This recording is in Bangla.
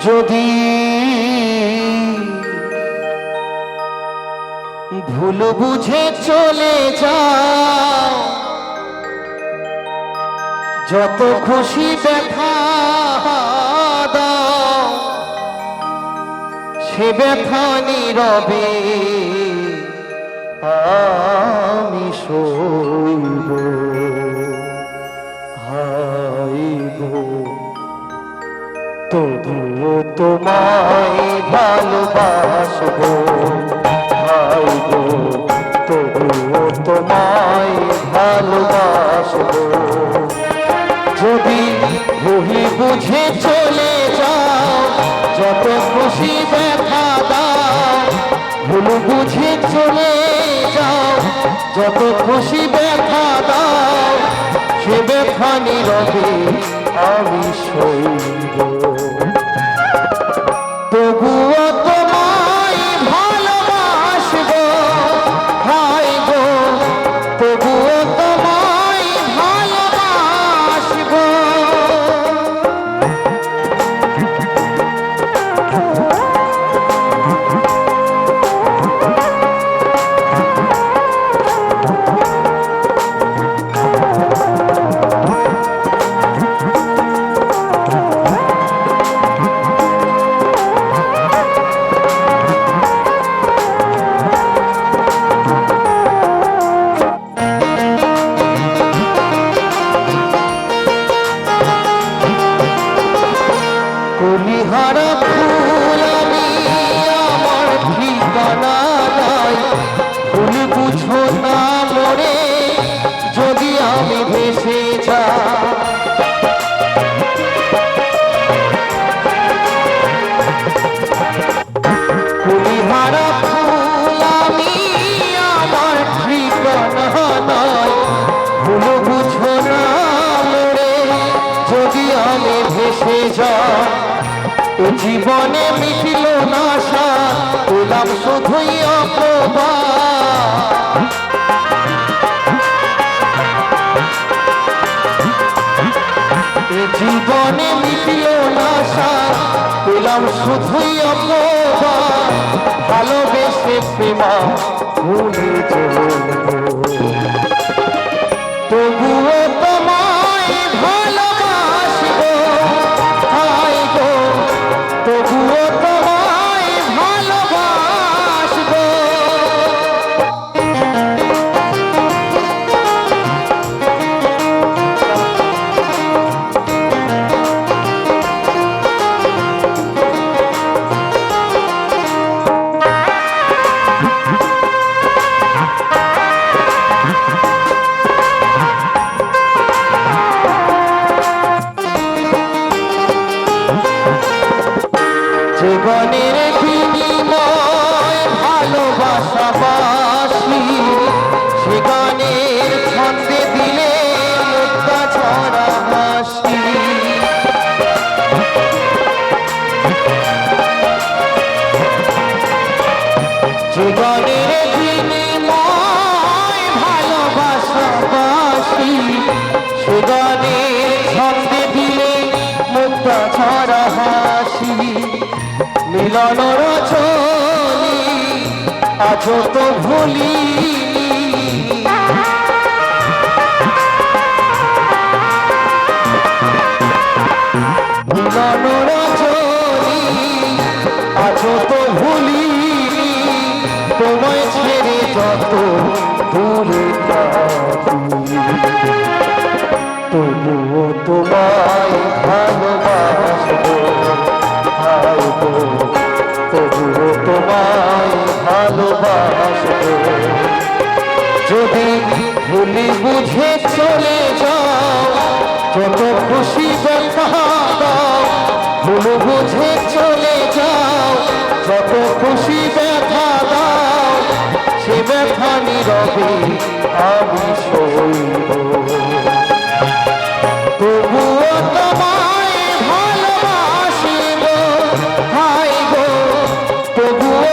যদি ভুল বুঝে চলে যাও যত খুশি ব্যথা দাও সে ব্যথা নীরবে আমি সইব তবুও তোমায় ভালোবাসবো। হাইব তবুও তোমায় ভালোবাসবো। যদি ভুলি বুঝে চলে যাও, যত খুশি ব্যথা দাও। ভুল বুঝে চলে যাও, যত খুশি ব্যথা দাও। সে ব্যথা নীরবে আমি সইব। ভেসে যাই এ জীবনে মিটিল না আশা পেলাম শুধুই অপবা জীবনে মিটিল না আশা পেলাম শুধুই অপবা ভালোবেসে প্রেমা, ভুলে তবুও জীবনের বিনিময় ভালোবাসা বাসি। সে গানের ছন্দে দিলে মুক্তা ছড়া হাসি। জীবনের বিনিময় ভালোবাসা বাসি। সে গানের ছন্দে দিলে মুক্তা ছড়া হাসি। মিলন রচনি আজ তো ভুলি মিলন রচনি আজ তো ভুলি তোমায় ছেড়ে যত দূরে তবুও তোমায় ভালোবাসবো হাই মুসিবত দাও ভুল বুঝে চলে যাও। যত খুশি ব্যথা দাও, সে ব্যথা নীরবে আমি সইব। তবুও তোমায় ভালোবাসিব তবুও